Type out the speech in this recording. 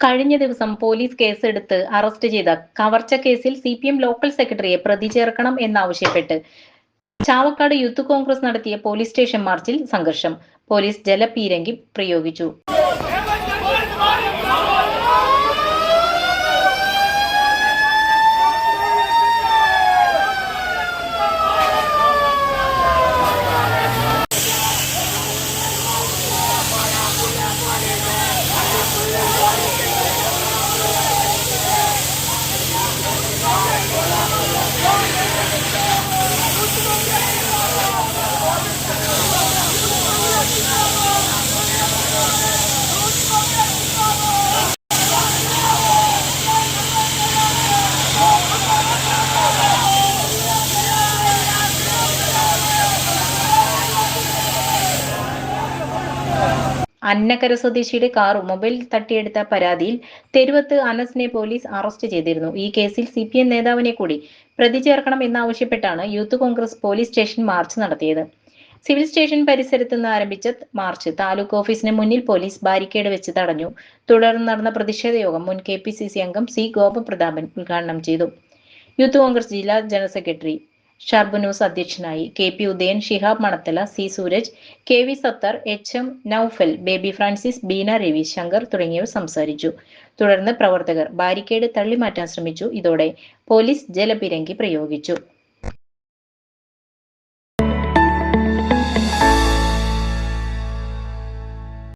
കഴിഞ്ഞ ദിവസം പോലീസ് കേസെടുത്ത് അറസ്റ്റ് ചെയ്ത കവർച്ച കേസിൽ സി പി എം ലോക്കൽ സെക്രട്ടറിയെ പ്രതി ചേർക്കണം എന്നാവശ്യപ്പെട്ട് ചാവക്കാട് യൂത്ത് കോൺഗ്രസ് നടത്തിയ പോലീസ് സ്റ്റേഷൻ മാർച്ചിൽ സംഘർഷം. പോലീസ് ജലപീരങ്കി പ്രയോഗിച്ചു. അന്നക്കര സ്വദേശിയുടെ കാർ മൊബൈൽ തട്ടിയെടുത്ത പരാതിയിൽ തെരുവത്ത് അനസിനെ പോലീസ് അറസ്റ്റ് ചെയ്തിരുന്നു. ഈ കേസിൽ സി പി എം നേതാവിനെ കൂടി പ്രതി ചേർക്കണം എന്നാവശ്യപ്പെട്ടാണ് Youth Congress police station march നടത്തിയത്. സിവിൽ സ്റ്റേഷൻ പരിസരത്ത് നിന്ന് ആരംഭിച്ച മാർച്ച് താലൂക്ക് ഓഫീസിന് മുന്നിൽ പോലീസ് ബാരിക്കേഡ് വെച്ച് തടഞ്ഞു. തുടർന്ന് നടന്ന പ്രതിഷേധ യോഗം മുൻ കെ പി സി സി അംഗം സി ഗോപപ്രതാപൻ ഉദ്ഘാടനം ചെയ്തു. യൂത്ത് കോൺഗ്രസ് ജില്ലാ ജനറൽ സെക്രട്ടറി ഷർബുനൂസ് അധ്യക്ഷനായി. K P Udayan Shihab Manathala C Sooraj K V Sathar H M Noufal Baby Francis Beena Ravi Shankar തുടങ്ങിയവർ സംസാരിച്ചു. തുടർന്ന് പ്രവർത്തകർ ബാരിക്കേഡ് തള്ളിമാറ്റാൻ ശ്രമിച്ചു. ഇതോടെ പോലീസ് ജലപിരങ്കി പ്രയോഗിച്ചു.